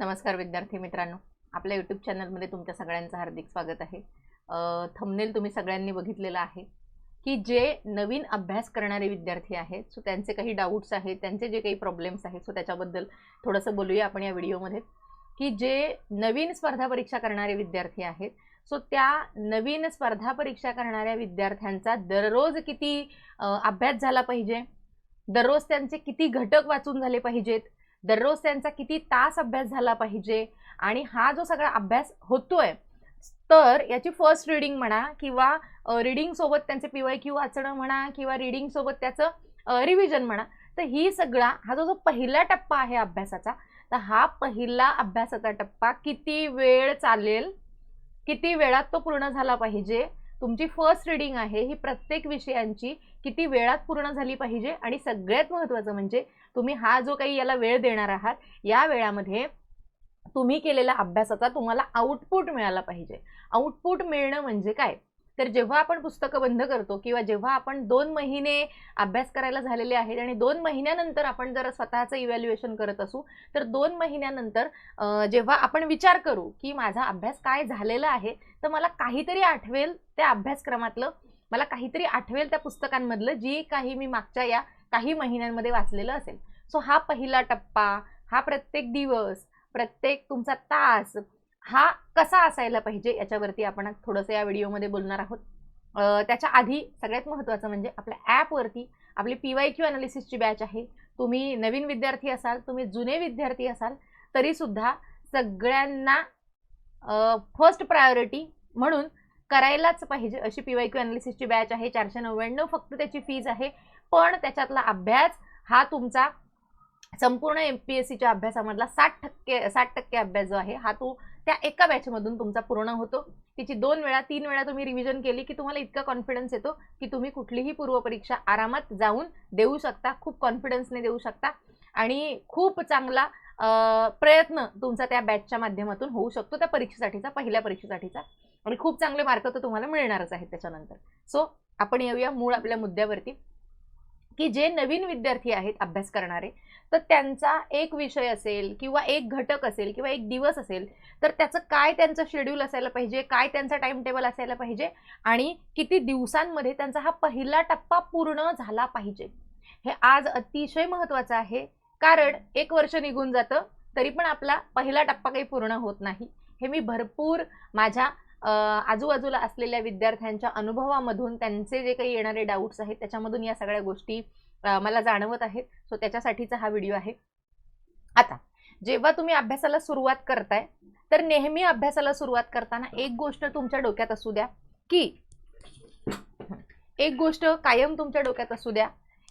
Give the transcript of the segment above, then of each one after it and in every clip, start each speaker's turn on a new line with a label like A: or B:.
A: नमस्कार विद्यार्थी मित्रांनो. आपल्या यूट्यूब चॅनलमध्ये तुमच्या सगळ्यांचं हार्दिक स्वागत आहे. थंबनेल तुम्ही सगळ्यांनी बघितलेलं आहे की जे नवीन अभ्यास करणारे विद्यार्थी आहेत सो त्यांचे काही डाऊट्स आहेत त्यांचे जे काही प्रॉब्लेम्स आहेत सो त्याच्याबद्दल थोडंसं बोलूया आपण या व्हिडिओमध्ये की जे नवीन स्पर्धा परीक्षा करणारे विद्यार्थी आहेत सो त्या नवीन स्पर्धा परीक्षा करणाऱ्या विद्यार्थ्यांचा दररोज किती अभ्यास झाला पाहिजे? दररोज त्यांचे किती घटक वाचून झाले पाहिजेत? दररोज त्यांचा किती तास अभ्यास झाला पाहिजे आणि हा जो सगळा अभ्यास होतोय तर याची फर्स्ट रिडिंग म्हणा किंवा रिडिंग सोबत त्यांचे पी वाय क्यू वाचणं म्हणा किंवा रिडिंग सोबत त्याचं रिव्हिजन म्हणा तर ही सगळा हा जो जो पहिला टप्पा आहे अभ्यासाचा तर हा पहिला अभ्यासाचा टप्पा किती वेळ चालेल किती वेळात तो पूर्ण झाला पाहिजे तुमची फर्स्ट रिडिंग आहे ही प्रत्येक विषयांची किती वेळात पूर्ण झाली पाहिजे? आणि सगळ्यात महत्त्वाचं म्हणजे तुम्ही हा जो काही याला वेळ देणार आहात या वेळामध्ये तुम्ही केलेल्या अभ्यासाचा तुम्हाला आउटपुट मिळाला पाहिजे. आउटपुट मिळणं म्हणजे काय? तर जेव्हा आपण पुस्तकं बंद करतो किंवा जेव्हा आपण दोन महिने अभ्यास करायला झालेले आहेत आणि दोन महिन्यानंतर आपण जर स्वतःचं इव्हॅल्युएशन करत असू तर दोन महिन्यानंतर जेव्हा आपण विचार करू की माझा अभ्यास काय झालेला आहे तर मला काहीतरी आठवेल त्या अभ्यासक्रमातलं मला काहीतरी आठवेल त्या पुस्तकांमधलं जी काही मी मागच्या या काही महिन्यांमध्ये वाचलेलं असेल. सो हा पहिला टप्पा हा प्रत्येक दिवस प्रत्येक तुमचा तास हा कसा असायला पाहिजे याच्यावरती आपण थोडंसं या व्हिडिओमध्ये बोलणार आहोत. त्याच्या आधी सगळ्यात महत्त्वाचं म्हणजे आपल्या ॲपवरती आपली पी वाय क्यू अनालिसिसची बॅच आहे. तुम्ही नवीन विद्यार्थी असाल तुम्ही जुने विद्यार्थी असाल तरीसुद्धा सगळ्यांना फर्स्ट प्रायोरिटी म्हणून करायलाच पाहिजे अशी पी वाय क्यू अनालिसिसची बॅच आहे चारशे नव्याण्णव फक्त त्याची फीज आहे. पण त्याच्यातला अभ्यास हा तुमचा संपूर्ण एम पी एस सीच्या अभ्यासामधला साठ टक्के साठ टक्के अभ्यास जो आहे हा तो त्या एका बॅचमधून तुमचा पूर्ण होतो. तिची दोन वेळा तीन वेळा तुम्ही रिव्हिजन केली की तुम्हाला इतका कॉन्फिडन्स येतो की तुम्ही कुठलीही पूर्वपरीक्षा आरामात जाऊन देऊ शकता खूप कॉन्फिडन्सने देऊ शकता. आणि खूप चांगला प्रयत्न तुमचा त्या बॅचच्या माध्यमातून होऊ शकतो त्या परीक्षेसाठीचा पहिल्या परीक्षेसाठीचा. आणि खूप चांगले मार्क तर तुम्हाला मिळणारच आहेत त्याच्यानंतर. सो आपण येऊया मूळ आपल्या मुद्द्यावरती. की जे नवीन विद्यार्थी आहेत अभ्यास करणारे तर त्यांचा एक विषय असेल किंवा एक घटक असेल किंवा एक दिवस असेल तर त्याचं काय त्यांचं शेड्यूल असायला पाहिजे काय त्यांचा टाइम टेबल असायला पाहिजे आणि किती दिवसांमध्ये त्यांचा हा पहिला टप्पा पूर्ण झाला पाहिजे. हे आज अतिशय महत्त्वाचं आहे. कारण एक वर्ष निघून जातं तरी पण आपला पहिला टप्पा काही पूर्ण होत नाही. हे मी भरपूर माझ्या आजूबाजूला असलेल्या विद्यार्थ्यांच्या अनुभवामधून त्यांचे जे काही येणारे डाऊट्स आहेत त्याच्यामधून या सगळ्या गोष्टी मला जाणवत आहेत. सो त्याच्यासाठीचा हा व्हिडिओ आहे. आता जेव्हा तुम्ही अभ्यासाला सुरुवात करताय तर नेहमी अभ्यासाला सुरुवात करताना एक गोष्ट तुमच्या डोक्यात असू द्या की एक गोष्ट कायम तुमच्या डोक्यात असू द्या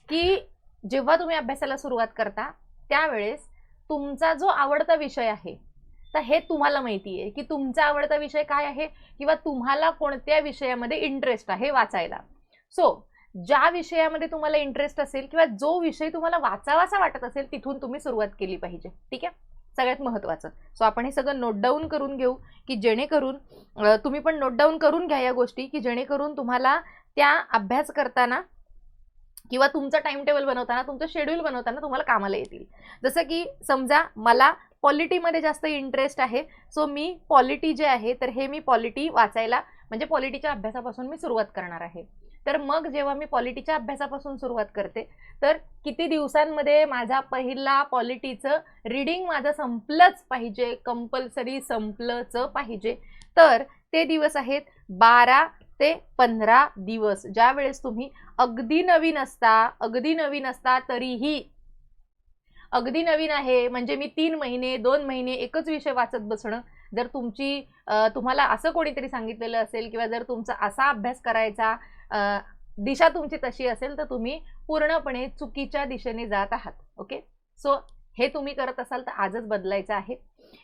A: की जेव्हा तुम्ही अभ्यासाला सुरुवात करता त्यावेळेस तुमचा जो आवडता विषय आहे तर हे तुम्हाला माहिती आहे की तुमचा आवडता विषय काय आहे किंवा तुम्हाला कोणत्या विषयामध्ये इंटरेस्ट आहे वाचायला. सो ज्या विषयामध्ये तुम्हाला इंटरेस्ट असेल किंवा जो विषय तुम्हाला वाचावासा वाटत असेल तिथून तुम्ही सुरुवात केली पाहिजे. ठीक आहे? सगळ्यात महत्त्वाचं. सो आपण हे सगळं नोट डाऊन करून घेऊ की जेणेकरून तुम्ही पण नोट डाऊन करून घ्या या गोष्टी की जेणेकरून तुम्हाला त्या अभ्यास करताना किंवा तुमचं टाइम टेबल बनवताना तुमचं शेड्यूल बनवताना तुम्हाला कामाला येतील. जसं की समजा मला पॉलिटीमध्ये जास्त इंटरेस्ट आहे. सो मी पॉलिटी जे आहे तर हे मी पॉलिटी वाचायला म्हणजे पॉलिटीच्या अभ्यासापासून मी सुरुवात करणार आहे. तर मग जेव्हा मी पॉलिटीच्या अभ्यासापासून सुरुवात करते तर किती दिवसांमध्ये माझा पहिला पॉलिटीचं रीडिंग माझं संपलंच पाहिजे कंपल्सरी संपलंच पाहिजे. तर ते दिवस आहेत बारा ते पंधरा दिवस. ज्या वेळेस तुम्ही अगदी नवीन असता अगदी नवीन असता तरीही अगदी नवीन आहे. म्हणजे मी तीन महिने दोन महिने एकच विषय वाचत बसणं. जर तुमची तुम्हाला असं कोणीतरी सांगितलेलं असेल किंवा जर तुमचा असा अभ्यास करायचा दिशा तुमची तशी असेल तर तुम्ही पूर्णपणे चुकीच्या दिशेने जात आहात. ओके? सो हे तुम्ही करत असाल तर आजच बदलायचं आहे.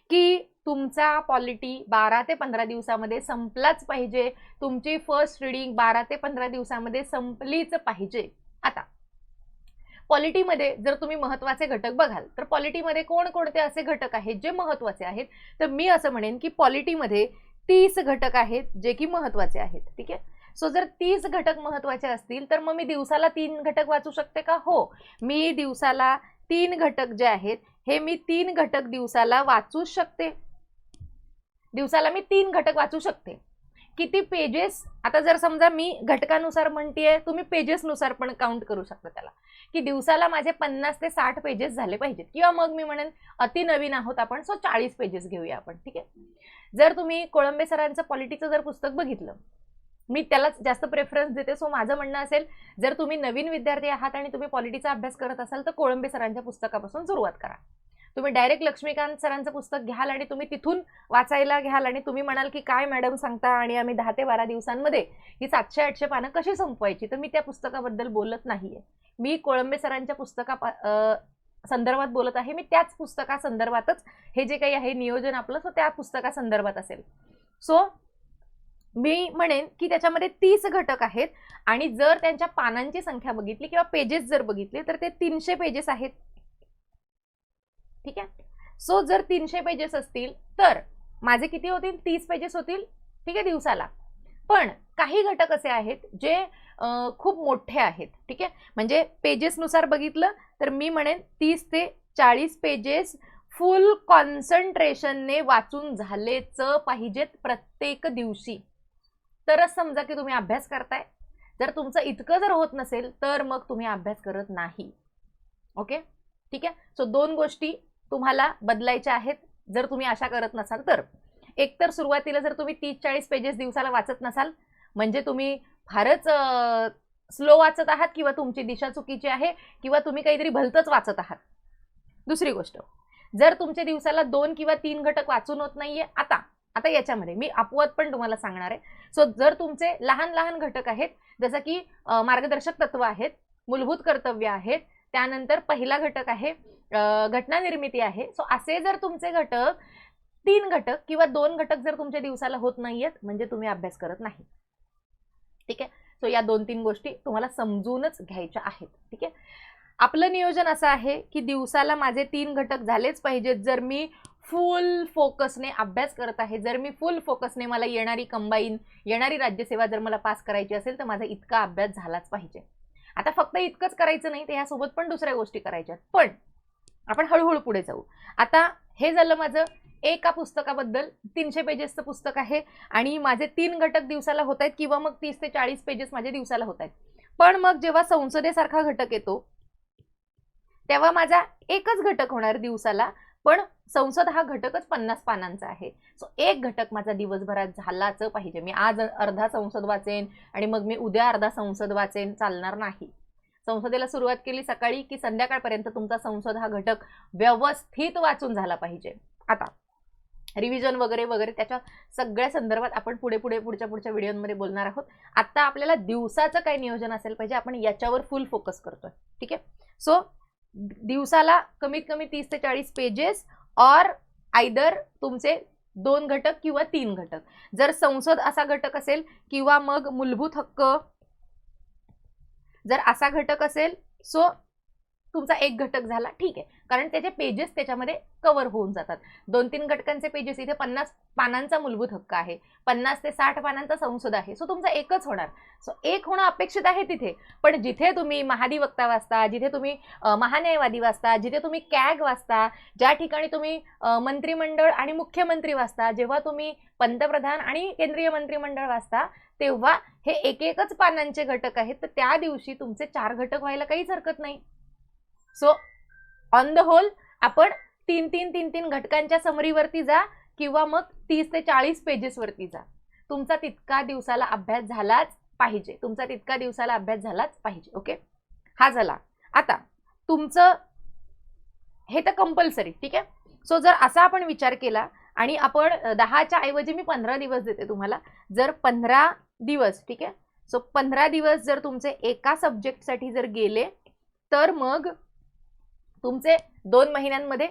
A: की तुमचा पॉलिटी बारा ते पंधरा दिवसामध्ये संपलाच पाहिजे. तुमची फर्स्ट रिडिंग बारा ते पंधरा दिवसामध्ये संपलीच पाहिजे. आता पॉलिटीमध्ये जर तुम्ही महत्त्वाचे घटक बघाल तर पॉलिटीमध्ये कोणकोणते असे घटक आहेत जे महत्त्वाचे आहेत? तर मी असं म्हणेन की पॉलिटीमध्ये तीस घटक आहेत जे की महत्त्वाचे आहेत ठीक आहे? सो जर तीस घटक महत्त्वाचे असतील तर मग मी दिवसाला तीन घटक वाचू शकते का? हो. मी दिवसाला तीन घटक जे आहेत हे मी तीन घटक दिवसाला वाचूच शकते. दिवसाला मी तीन घटक वाचू शकते. किती पेजेस आता जर समजा मी घटकानुसार म्हणतेय तुम्ही पेजेसनुसार पण काउंट करू शकता त्याला. की दिवसाला माझे पन्नास ते साठ पेजेस झाले पाहिजेत. किंवा मग मी म्हणेन अति नवीन आहोत आपण सो चाळीस पेजेस घेऊया आपण ठीक आहे? जर तुम्ही कोळंबे सरांचं पॉलिटीचं जर पुस्तक बघितलं मी त्यालाच जास्त प्रेफरन्स देते सो माझं म्हणणं असेल जर तुम्ही नवीन विद्यार्थी आहात आणि तुम्ही पॉलिटीचा अभ्यास करत असाल तर कोळंबे सरांच्या पुस्तकापासून सुरुवात करा. तुम्ही डायरेक्ट लक्ष्मीकांत सरांचं पुस्तक घ्याल आणि तुम्ही तिथून वाचायला घ्याल आणि तुम्ही म्हणाल की काय मॅडम सांगता आणि आम्ही दहा ते बारा दिवसांमध्ये ही सातशे आठशे पानं कशी संपवायची? तर मी त्या पुस्तकाबद्दल बोलत नाहीये. मी कोळंबे सरांच्या पुस्तका संदर्भात बोलत आहे. मी त्याच पुस्तका संदर्भातच हे जे काही आहे नियोजन आपलं सो त्या पुस्तका संदर्भात असेल. सो मी म्हणेन की त्याच्यामध्ये तीस घटक आहेत आणि जर त्यांच्या पानांची संख्या बघितली किंवा पेजेस जर बघितले तर ते तीनशे पेजेस आहेत. ठीक आहे? सो जर तीनशे पेजेस असतील तर माझे किती होतील? तीस पेजेस होतील ठीक आहे दिवसाला. पण काही घटक असे आहेत जे खूप मोठे आहेत ठीक आहे? म्हणजे पेजेसनुसार बघितलं तर मी म्हणेन तीस ते चाळीस पेजेस फुल कॉन्सन्ट्रेशनने वाचून झालेच पाहिजेत प्रत्येक दिवशी. तरच समजा की तुम्ही अभ्यास करताय. जर तुमचं इतकं जर होत नसेल तर मग तुम्ही अभ्यास करत नाही. ओके? ठीक आहे? सो दोन गोष्टी तुम्हाला बदलायच्या आहेत जर तुम्ही आशा करत नसाल तर. एकतर सुरुवातीला जर तुम्ही तीस चाळीस पेजेस दिवसाला वाचत नसाल म्हणजे तुम्ही फारच स्लो वाचत आहात किंवा तुमची दिशा चुकीची आहे किंवा तुम्ही काहीतरी भलतंच वाचत आहात. दुसरी गोष्ट जर तुमच्या दिवसाला दोन किंवा तीन घटक वाचून होत नाहीये आता आता याच्यामध्ये मी अपवाद पण तुम्हाला सांगणार आहे. सो जर तुमचे लहान लहान घटक आहेत जसं की मार्गदर्शक तत्व आहेत मूलभूत कर्तव्य आहेत त्यानंतर पहिला घटक आहे घटना निर्मिती आहे. सो असे जर तुमचे घटक तीन घटक किंवा दोन घटक जर तुमच्या दिवसाला होत नाहीयेत म्हणजे तुम्ही अभ्यास करत नाही. ठीक आहे? सो या दोन तीन गोष्टी तुम्हाला समजूनच घ्यायच्या आहेत. ठीक आहे? आपलं नियोजन असं आहे की दिवसाला माझे तीन घटक झालेच पाहिजेत. जर मी फुल फोकसने अभ्यास करत आहे जर मी फुल फोकसने मला येणारी कंबाईन येणारी राज्यसेवा जर मला पास करायची असेल तर माझा इतका अभ्यास झालाच पाहिजे. आता फक्त इतकंच करायचं नाही तर ह्यासोबत पण दुसऱ्या गोष्टी करायच्यात. पण आपण हळूहळू पुढे जाऊ. आता हे झालं माझं एका पुस्तकाबद्दल तीनशे पेजेसचं पुस्तक आहे आणि माझे तीन घटक दिवसाला होत आहेत किंवा मग तीस ते चाळीस पेजेस माझे दिवसाला होत आहेत. पण मग जेव्हा संसदेसारखा घटक येतो तेव्हा माझा एकच घटक होणार दिवसाला पण संसद हा घटकच पन्नास पानांचा आहे. सो एक घटक माझा दिवसभरात झालाच पाहिजे. मी आज अर्धा संसद वाचेन आणि मग मी उद्या अर्धा संसद वाचेन चालणार नाही. संसदेला सुरुवात केली सकाळी की संध्याकाळपर्यंत तुमचा संसद हा घटक व्यवस्थित वाचून झाला पाहिजे. आता रिव्हिजन वगैरे वगैरे त्याच्या सगळ्या संदर्भात आपण पुढे पुढे पुढच्या पुढच्या व्हिडिओमध्ये बोलणार आहोत. आता आपल्याला दिवसाचं काय नियोजन असेल पाहिजे आपण याच्यावर फुल फोकस करतोय. ठीक आहे? सो दिवसाला कमीत कमी तीस ते चाळीस पेजेस और आयदर तुमचे दोन घटक किंवा तीन घटक. जर संसद असा घटक असेल किंवा मग मूलभूत हक्क जर असा घटक असेल सो तुमचा एक घटक झाला ठीक आहे. कारण त्याचे पेजेस त्याच्यामध्ये कवर होऊन जातात. दोन तीन घटकांचे पेजेस इथे पन्नास पानांचा मूलभूत हक्क आहे. पन्नास ते साठ पानांचा संसद आहे. सो तुमचा एकच होणार. सो एक होणं अपेक्षित आहे तिथे. पण जिथे तुम्ही महाधिवक्ता वाचता जिथे तुम्ही महान्यायवादी वाचता जिथे तुम्ही कॅग वाचता ज्या ठिकाणी तुम्ही मंत्रिमंडळ आणि मुख्यमंत्री वाचता जेव्हा तुम्ही पंतप्रधान आणि केंद्रीय मंत्रिमंडळ वाचता तेव्हा हे एक एकच पानांचे घटक आहेत. तर त्या दिवशी तुमचे चार घटक व्हायला काहीच हरकत नाही. सो ऑन द होल आपण तीन तीन तीन तीन घटकांच्या समरीवरती जा किंवा मग तीस ते चाळीस पेजेसवरती जा. तुमचा तितका दिवसाला अभ्यास झालाच पाहिजे. तुमचा तितका दिवसाला अभ्यास झालाच पाहिजे ओके हा झाला. आता तुमचं हे तर कंपल्सरी ठीक आहे? सो जर असा आपण विचार केला आणि आपण दहाच्या ऐवजी मी पंधरा दिवस देते तुम्हाला. जर पंधरा दिवस ठीक आहे? सो पंधरा दिवस जर तुमचे एका सब्जेक्टसाठी जर गेले तर मग तुमचे दोन महिन्यांमध्ये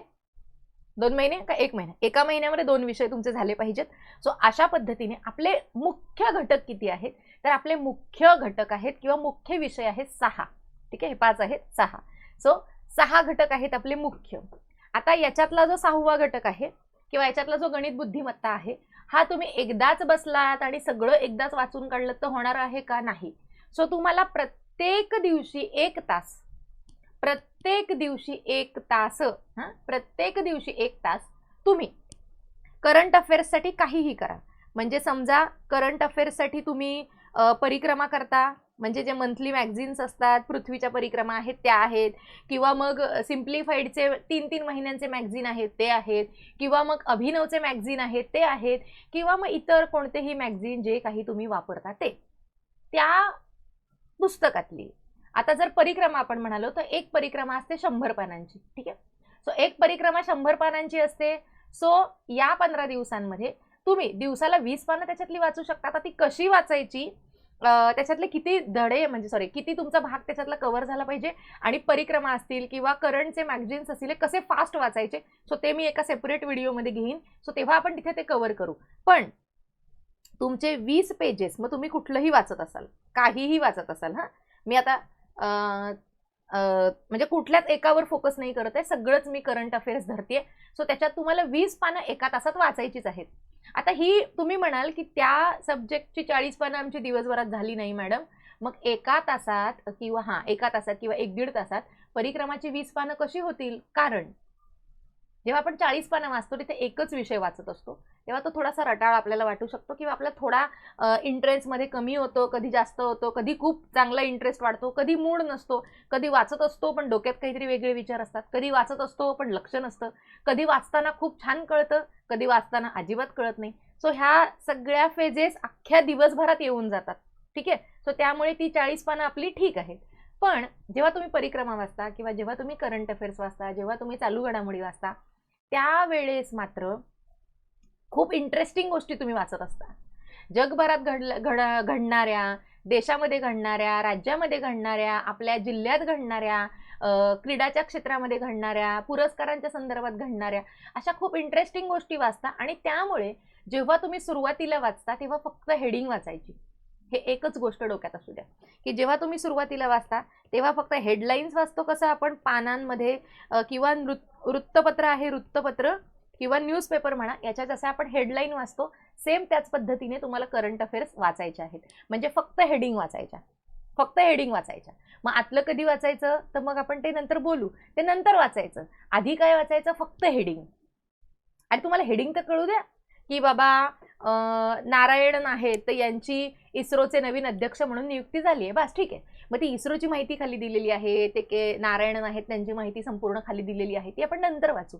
A: दोन महिने का एक महिना? एका महिन्यामध्ये दोन विषय तुमचे झाले पाहिजेत. सो अशा पद्धतीने आपले मुख्य घटक किती आहेत? तर आपले मुख्य घटक आहेत किंवा मुख्य विषय आहेत सहा. ठीक आहे? हे पाच आहेत सहा. सो सहा घटक आहेत आपले मुख्य. आता याच्यातला जो सहावा घटक आहे किंवा याच्यातला जो गणित बुद्धिमत्ता आहे हा तुम्ही एकदाच बसलात आणि सगळं एकदाच वाचून काढलं तर होणार आहे का नाही? सो तुम्हाला प्रत्येक दिवशी एक तास प्रत्येक दिवशी एक तास हां? प्रत्येक दिवशी एक तास तुम्ही करंट अफेअर्ससाठी काहीही करा. म्हणजे समजा करंट अफेअर्ससाठी तुम्ही परिक्रमा करता म्हणजे जे मंथली मॅगझिन्स असतात पृथ्वीच्या परिक्रमा आहेत त्या आहेत किंवा मग सिम्प्लिफाईडचे तीन तीन महिन्यांचे मॅगझिन आहेत ते आहेत किंवा मग अभिनवचे मॅगझिन आहेत ते आहेत किंवा मग इतर कोणतेही मॅगझिन जे काही तुम्ही वापरता ते. त्या पुस्तकातली आता जर परिक्रमा आपण म्हणालो तर एक परिक्रमा असते शंभर पानांची ठीक आहे? सो एक परिक्रमा शंभर पानांची असते. सो या पंधरा दिवसांमध्ये तुम्ही दिवसाला वीस पानं त्याच्यातली वाचू शकता. आता ती कशी वाचायची? त्याच्यातले किती धडे म्हणजे सॉरी किती तुमचा भाग त्याच्यातला कव्हर झाला पाहिजे? आणि परिक्रमा असतील किंवा करंटचे मॅगझिन्स असतील कसे फास्ट वाचायचे? सो ते मी एका सेपरेट व्हिडिओमध्ये घेईन. सो तेव्हा आपण तिथे ते कव्हर करू. पण तुमचे वीस पेजेस मग तुम्ही कुठलंही वाचत असाल काहीही वाचत असाल हां? मी आता म्हणजे कुठल्याच एकावर फोकस नाही करत आहे. सगळंच मी करंट अफेअर्स धरते सो त्याच्यात तुम्हाला वीस पानं एका तासात वाचायचीच आहेत. आता ही तुम्ही म्हणाल की त्या सब्जेक्टची चाळीस पानं आमची दिवसभरात झाली नाही मॅडम मग एका तासात किंवा हां एका तासात किंवा एक दीड तासात परिक्रमाची वीस पानं कशी होतील? कारण जेव्हा आपण चाळीस पानं वाचतो तिथे एकच विषय वाचत असतो. तेव्हा तो थोडासा रटाळ आपल्याला वाटू शकतो किंवा आपला थोडा इंटरेस्टमध्ये कमी होतो कधी जास्त होतो कधी खूप चांगला इंटरेस्ट वाढतो कधी मूड नसतो. कधी वाचत असतो पण डोक्यात काहीतरी वेगळे विचार असतात. कधी वाचत असतो पण लक्ष नसतं. कधी वाचताना खूप छान कळतं कधी वाचताना अजिबात कळत नाही. सो ह्या सगळ्या फेजेस अख्ख्या दिवसभरात येऊन जातात. ठीक आहे? सो त्यामुळे ती चाळीस पानं आपली ठीक आहेत पण जेव्हा तुम्ही परिक्रमा वाचता किंवा जेव्हा तुम्ही करंट अफेअर्स वाचता जेव्हा तुम्ही चालू घडामोडी वाचता त्यावेळेस मात्र खूप इंटरेस्टिंग गोष्टी तुम्ही वाचत असता. जगभरात घडल्या घड घडणाऱ्या देशामध्ये घडणाऱ्या राज्यामध्ये घडणाऱ्या आपल्या जिल्ह्यात घडणाऱ्या क्रीडाच्या क्षेत्रामध्ये घडणाऱ्या पुरस्कारांच्या संदर्भात घडणाऱ्या अशा खूप इंटरेस्टिंग गोष्टी वाचता आणि त्यामुळे जेव्हा तुम्ही सुरुवातीला वाचता तेव्हा फक्त हेडिंग वाचायची. हे एकच गोष्ट डोक्यात असू द्या. की जेव्हा तुम्ही सुरुवातीला वाचता तेव्हा फक्त हेडलाईन्स वाचतो कसं आपण? पानांमध्ये किंवा नृ वृत्तपत्र आहे वृत्तपत्र किंवा न्यूजपेपर म्हणा याच्या जसं आपण हेडलाईन वाचतो सेम त्याच पद्धतीने तुम्हाला करंट अफेअर्स वाचायचे आहेत. म्हणजे फक्त हेडिंग वाचायच्या. फक्त हेडिंग वाचायच्या. मग आतलं कधी वाचायचं? तर मग आपण ते नंतर बोलू. ते नंतर वाचायचं. आधी काय वाचायचं? फक्त हेडिंग आणि तुम्हाला हेडिंग तर कळू द्या की बाबा नारायणन आहेत तर यांची इस्रोचे नवीन अध्यक्ष म्हणून नियुक्ती झाली आहे. बस ठीक आहे. मग ती इस्रोची माहिती खाली दिलेली आहे ते के नारायणन आहेत त्यांची माहिती संपूर्ण खाली दिलेली आहे ती आपण नंतर वाचू.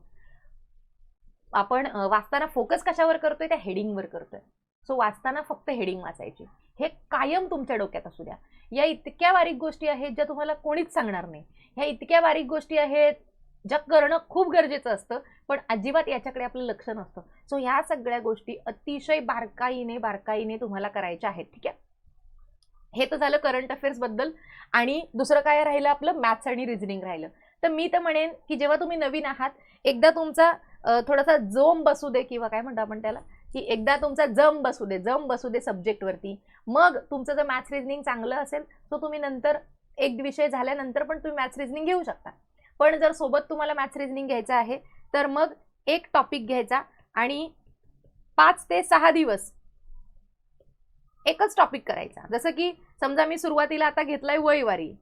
A: आपण वाचताना फोकस कशावर करतोय? त्या हेडिंगवर करतोय. सो वाचताना फक्त हेडिंग वाचायची. हे कायम तुमच्या डोक्यात असू द्या. या इतक्या बारीक गोष्टी आहेत ज्या तुम्हाला कोणीच सांगणार नाही. ह्या इतक्या बारीक गोष्टी आहेत जग करणं खूप गरजेचं असतं पण अजिबात याच्याकडे आपलं लक्ष नसतं. सो ह्या सगळ्या गोष्टी अतिशय बारकाईने बारकाईने तुम्हाला करायच्या आहेत ठीक आहे? हे तर झालं करंट अफेअर्सबद्दल आणि दुसरं काय राहिलं आपलं? मॅथ्स आणि रिझनिंग राहिलं. तर मी तर म्हणेन की जेव्हा तुम्ही नवीन आहात एकदा तुमचा थोडासा जोम बसू दे किंवा काय म्हणतो आपण त्याला? की एकदा तुमचा जम बसू दे जम बसू दे सब्जेक्टवरती मग तुमचं जर मॅथ्स रिझनिंग चांगलं असेल तर तुम्ही नंतर एक विषय झाल्यानंतर पण तुम्ही मॅथ्स रिझनिंग घेऊ शकता. पण जर सोबत तुम्हाला मॅथ्स रिझनिंग घ्यायचं आहे तर मग एक टॉपिक घ्यायचा आणि पाच ते सहा दिवस एकच टॉपिक करायचा. जसं की समजा मी सुरुवातीला आता घेतलाय वैवारी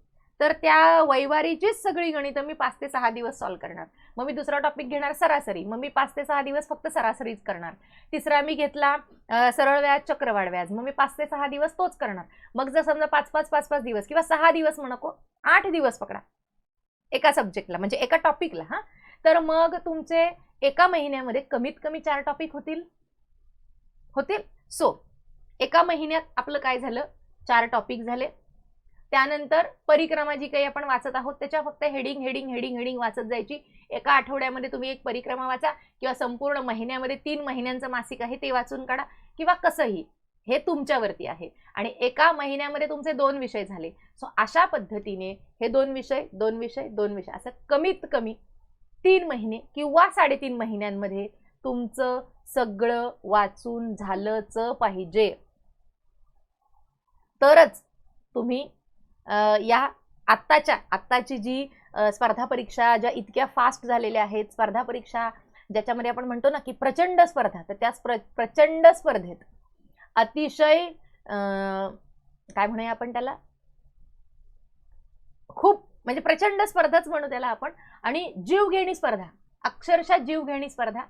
A: तर त्या वैवारीचीच सगळी गणितं मी पाच ते सहा दिवस सॉल्व्ह करणार. मग मी दुसरा टॉपिक घेणार सरासरी. मग मी पाच ते सहा दिवस फक्त सरासरीच करणार. तिसरा मी घेतला सरळ व्याज चक्रवाढ व्याज. मग मी पाच ते सहा दिवस तोच करणार. मग जर समजा पाच पाच पाच पाच दिवस किंवा सहा दिवस म्हणको आठ दिवस पकडा. एका सब्जेक्टला म्हणजे एका टॉपिकला हां? तर मग तुमचे एका महिन्यामध्ये कमीत कमी चार टॉपिक होतील. होतील? सो एका महिन्यात आपलं काय झालं? चार टॉपिक झाले. त्यानंतर परिक्रमा जी काही आपण वाचत आहोत त्याच्या फक्त हेडिंग हेडिंग हेडिंग हेडिंग वाचत जायची. एका आठवड्यामध्ये तुम्ही एक परिक्रमा वाचा किंवा संपूर्ण महिन्यामध्ये तीन महिन्यांचं मासिक आहे ते वाचून काढा किंवा कसंही. हे तुमच्यावरती आहे. आणि एका महिन्यामध्ये तुमचे दोन विषय झाले. सो अशा पद्धतीने हे दोन विषय दोन विषय दोन विषय असं कमीत कमी तीन महिने किंवा साडेतीन महिन्यांमध्ये तुमचं सगळं वाचून झालंच पाहिजे. तरच तुम्ही या आत्ताच्या आत्ताची जी स्पर्धा परीक्षा ज्या इतक्या फास्ट झालेल्या आहेत स्पर्धा परीक्षा ज्याच्यामध्ये आपण म्हणतो ना की प्रचंड स्पर्धा तर त्या प्रचंड स्पर्धेत अतिशय काय म्हणूया आपण त्याला? खूप म्हणजे प्रचंड स्पर्धाच म्हणू त्याला आपण. आणि जीवघेणी स्पर्धा अक्षरशः जीवघेणी स्पर्धा.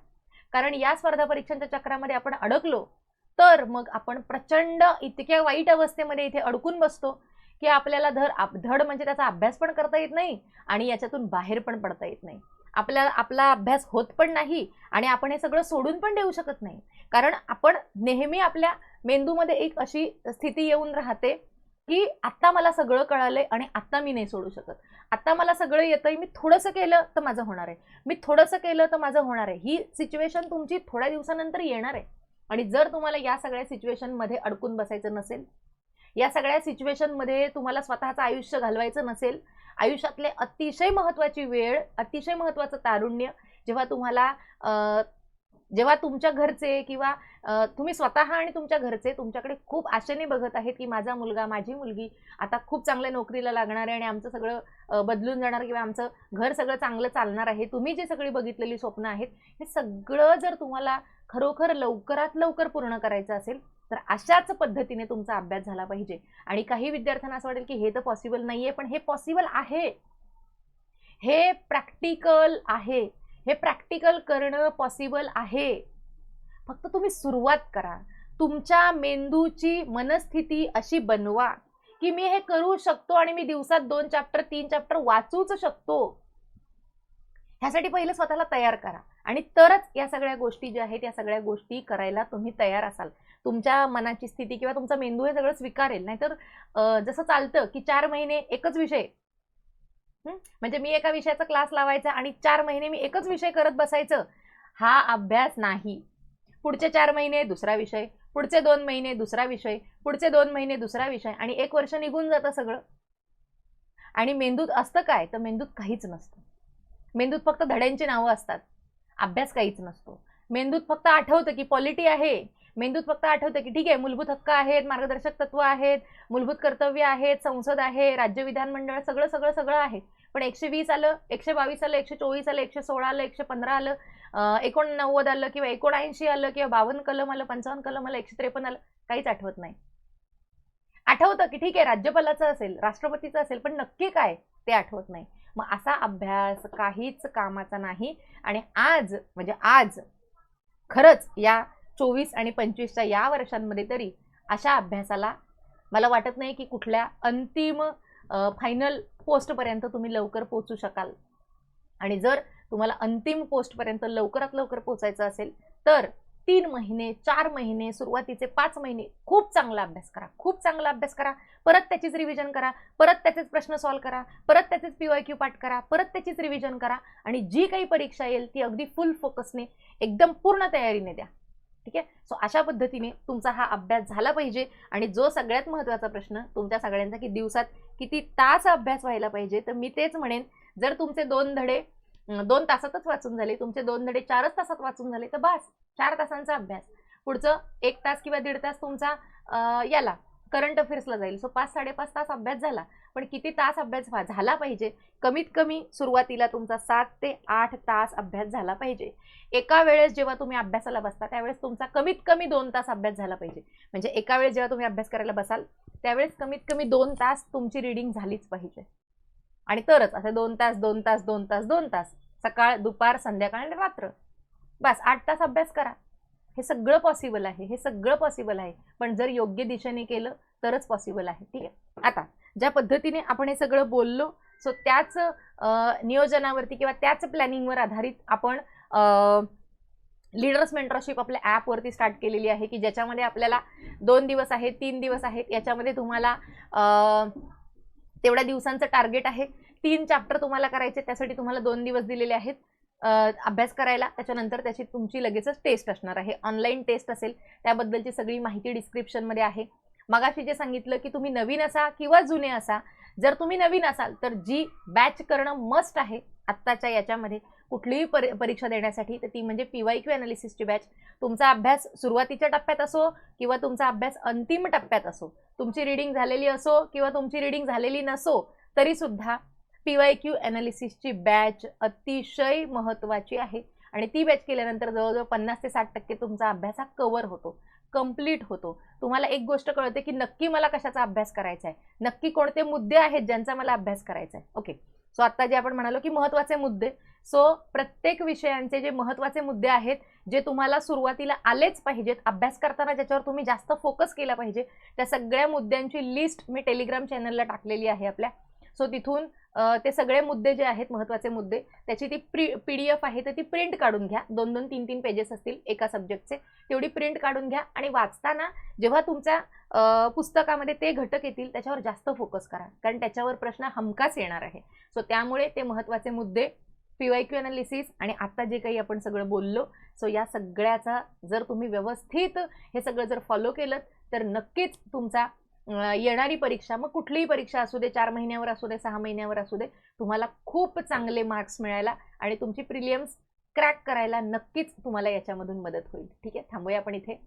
A: कारण या स्पर्धा परीक्षांच्या चक्रामध्ये आपण अडकलो तर मग आपण प्रचंड इतक्या वाईट अवस्थेमध्ये इथे अडकून बसतो की आपल्याला धड आप- धड म्हणजे त्याचा अभ्यास पण करता येत नाही आणि याच्यातून बाहेर पण पडता येत नाही. आपल्याला आपला अभ्यास होत पण नाही आणि आपण हे सगळं सोडून पण देऊ शकत नाही. कारण आपण नेहमी आपल्या मेंदूमध्ये एक अशी स्थिती येऊन राहते की आत्ता मला सगळं कळालंय आणि आत्ता मी नाही सोडू शकत. आत्ता मला सगळं येतंय मी थोडंसं केलं तर माझं होणार आहे. मी थोडंसं केलं तर माझं होणार आहे. ही सिच्युएशन तुमची थोड्या दिवसानंतर येणार आहे. आणि जर तुम्हाला या सगळ्या सिच्युएशनमध्ये अडकून बसायचं नसेल या सगळ्या सिच्युएशनमध्ये तुम्हाला स्वतःचं आयुष्य घालवायचं नसेल आयुष्यातले अतिशय महत्त्वाची वेळ अतिशय महत्त्वाचं तारुण्य जेव्हा तुम्हाला जेव्हा तुमच्या घरचे किंवा तुम्ही स्वतः आणि तुमच्या घरचे तुमच्याकडे खूप आशेने बघत आहेत की माझा मुलगा माझी मुलगी आता खूप चांगल्या नोकरीला लागणार आहे आणि आमचं सगळं बदलून जाणार किंवा आमचं घर सगळं चांगलं चालणार आहे. तुम्ही जी सगळी बघितलेली स्वप्न आहेत हे सगळं जर तुम्हाला खरोखर लवकरात लवकर पूर्ण करायचं असेल तर अशाच पद्धतीने तुमचा अभ्यास झाला पाहिजे. आणि काही विद्यार्थ्यांना असं वाटेल की हे तर पॉसिबल नाही आहे पण हे पॉसिबल आहे. हे प्रॅक्टिकल आहे. हे प्रॅक्टिकल करणं पॉसिबल आहे. फक्त तुम्ही सुरुवात करा. तुमच्या मेंदूची मनस्थिती अशी बनवा की मी हे करू शकतो आणि मी दिवसात दोन चॅप्टर तीन चॅप्टर वाचूच शकतो. ह्यासाठी पहिलं स्वतःला तयार करा. आणि तरच या सगळ्या गोष्टी ज्या आहेत या सगळ्या गोष्टी करायला तुम्ही तयार असाल. तुमच्या मनाची स्थिती किंवा तुमचा मेंदू हे सगळं स्वीकारेल. नाहीतर जसं चालतं की चार महिने एकच विषय म्हणजे मी एका विषयाचा क्लास लावायचा आणि चार महिने मी एकच विषय करत बसायचं. हा अभ्यास नाही. पुढचे चार महिने दुसरा विषय पुढचे दोन महिने दुसरा विषय पुढचे दोन महिने दुसरा विषय आणि एक वर्ष निघून जातं सगळं. आणि मेंदूत असतं काय? तर मेंदूत काहीच नसतं. मेंदूत फक्त धड्यांची नावं असतात. अभ्यास काहीच नसतो. मेंदूत फक्त आठवतं की पॉलिटी आहे. मेंदूत फक्त आठवतं की ठीक आहे मूलभूत हक्क आहेत मार्गदर्शक तत्व आहेत मूलभूत कर्तव्य आहेत संसद आहे राज्य विधानमंडळ सगळं सगळं सगळं आहे. पण एकशे वीस आलं एकशे बावीस आलं एकशे चोवीस आलं एकशे सोळा आलं एकशे पंधरा आलं एकोणनव्वद आलं किंवा एकोणऐंशी आलं किंवा बावन्न कलम आलं पंचावन्न कलम आलं एकशे त्रेपन्न आलं काहीच आठवत नाही. आठवतं की ठीक आहे राज्यपालाचं असेल राष्ट्रपतीचं असेल पण नक्की काय ते आठवत नाही. मग असा अभ्यास काहीच कामाचा नाही आणि आज म्हणजे आज खरंच या चोवीस आणि पंचवीसच्या या वर्षांमध्ये तरी अशा अभ्यासाला मला वाटत नाही की कुठल्या अंतिम फायनल पोस्टपर्यंत तुम्ही लवकर पोचू शकाल. आणि जर तुम्हाला अंतिम पोस्टपर्यंत लवकरात लवकर पोचायचं असेल तर तीन महिने चार महिने सुरुवातीचे पाच महिने खूप चांगला अभ्यास करा. खूप चांगला अभ्यास करा. परत त्याचीच रिव्हिजन करा. परत त्याचेच प्रश्न सॉल्व करा. परत त्याचेच पी वाय क्यू पाठ करा. परत त्याचीच रिव्हिजन करा. आणि जी काही परीक्षा येईल ती अगदी फुल फोकसने एकदम पूर्ण तयारीने द्या. ठीक आहे? सो अशा पद्धतीने तुमचा हा अभ्यास झाला पाहिजे. आणि जो सगळ्यात महत्त्वाचा प्रश्न तुमच्या सगळ्यांचा की दिवसात किती तास अभ्यास व्हायला पाहिजे तर मी तेच म्हणेन जर तुमचे दोन धडे दोन तासातच वाचून झाले तुमचे दोन धडे चारच तासात वाचून झाले तर बस चार तासांचा अभ्यास. पुढचं एक तास किंवा दीड तास तुमचा याला करंट अफेअर्सला जाईल. सो पाच साडेपाच तास अभ्यास झाला पण किती तास अभ्यास व्हा- झाला पाहिजे. कमीत कमी सुरुवातीला तुमचा सात ते आठ तास अभ्यास झाला पाहिजे. एका वेळेस जेव्हा तुम्ही अभ्यासाला बसता त्यावेळेस तुमचा कमीत कमी दोन तास अभ्यास झाला पाहिजे. म्हणजे एका वेळेस जेव्हा तुम्ही अभ्यास करायला बसाल त्यावेळेस कमीत कमी दोन तास तुमची रिडिंग झालीच पाहिजे. आणि तरच असे दोन तास दोन तास दोन तास दोन तास. सकाळ दुपार संध्याकाळ आणि रात्र. बस आठ तास अभ्यास करा. हे सगळं पॉसिबल आहे. हे सगळं पॉसिबल आहे. पण जर योग्य दिशेने केलं तरच पॉसिबल आहे. ठीक आहे? आता ज्या पद्धतीने आपण हे सगळं बोललो सो त्याच नियोजनावरती किंवा त्याच प्लॅनिंगवर आधारित आपण लीडर्स मेंटरशिप आपल्या ॲपवरती स्टार्ट केलेली आहे की ज्याच्यामध्ये आपल्याला दोन दिवस आहेत तीन दिवस आहेत याच्यामध्ये तुम्हाला तेवढ्या दिवसांचं टार्गेट आहे. तीन चॅप्टर तुम्हाला करायचे त्यासाठी तुम्हाला दोन दिवस दिलेले आहेत अभ्यास करायला. त्याच्यानंतर त्याची तुमची लगेचच टेस्ट असणार आहे. ऑनलाईन टेस्ट असेल त्याबद्दलची सगळी माहिती डिस्क्रिप्शनमध्ये आहे. मगाशी जे सांगितलं की तुम्ही नवीन असा किंवा जुने असा जर तुम्ही नवीन असाल तर जी बॅच करणं मस्ट आहे आत्ताच्या याच्यामध्ये कुठलीही परी परीक्षा देण्यासाठी तर ती म्हणजे पी वाय क्यू अनालिसिसची बॅच तुमचा अभ्यास सुरुवातीच्या टप्प्यात असो किंवा तुमचा अभ्यास अंतिम टप्प्यात असो तुमची रिडिंग झालेली असो किंवा तुमची रिडिंग झालेली नसो तरीसुद्धा पी वाय क्यू अनालिसिसची बॅच अतिशय महत्त्वाची आहे. आणि ती बॅच केल्यानंतर जवळजवळ पन्नास ते साठ टक्के तुमचा अभ्यास हा कव्हर होतो कंप्लीट होतो. तुम्हाला एक गोष्ट कळते की नक्की मला कशाचा अभ्यास करायचा आहे? नक्की कोणते मुद्दे आहेत ज्यांचा मला अभ्यास करायचा आहे? ओके सो आता जे आपण म्हणालो की महत्त्वाचे मुद्दे सो प्रत्येक विषयांचे जे महत्त्वाचे मुद्दे आहेत जे तुम्हाला सुरुवातीला आलेच पाहिजेत अभ्यास करताना ज्याच्यावर तुम्ही जास्त फोकस केला पाहिजे त्या सगळ्या मुद्द्यांची लिस्ट मी टेलिग्राम चॅनलला टाकलेली आहे आपल्या. सो तिथून ते सगळे मुद्दे जे आहेत महत्त्वाचे मुद्दे त्याची ती प्री पी डी एफ आहे तर ती प्रिंट काढून घ्या. दोन दोन तीन तीन पेजेस असतील एका सब्जेक्टचे तेवढी प्रिंट काढून घ्या आणि वाचताना जेव्हा तुमच्या पुस्तकामध्ये ते घटक येतील त्याच्यावर जास्त फोकस करा. कारण त्याच्यावर प्रश्न हमखास येणार आहे. सो त्यामुळे ते महत्त्वाचे मुद्दे पीवायक्यू अनालिसिस आणि आता जे काही आपण सगळं बोललो सो या सगळ्याचा जर तुम्ही व्यवस्थित हे सगळं जर फॉलो केलं तर नक्कीच तुमचा येणारी परीक्षा मग कुठलीही परीक्षा असू दे चार महिन्यावर असू दे सहा महिन्यावर असू दे तुम्हाला खूप चांगले मार्क्स मिळायला आणि तुमची प्रिलियम्स क्रॅक करायला नक्कीच तुम्हाला याच्यामधून मदत होईल. ठीक आहे? थांबूया आपण इथे.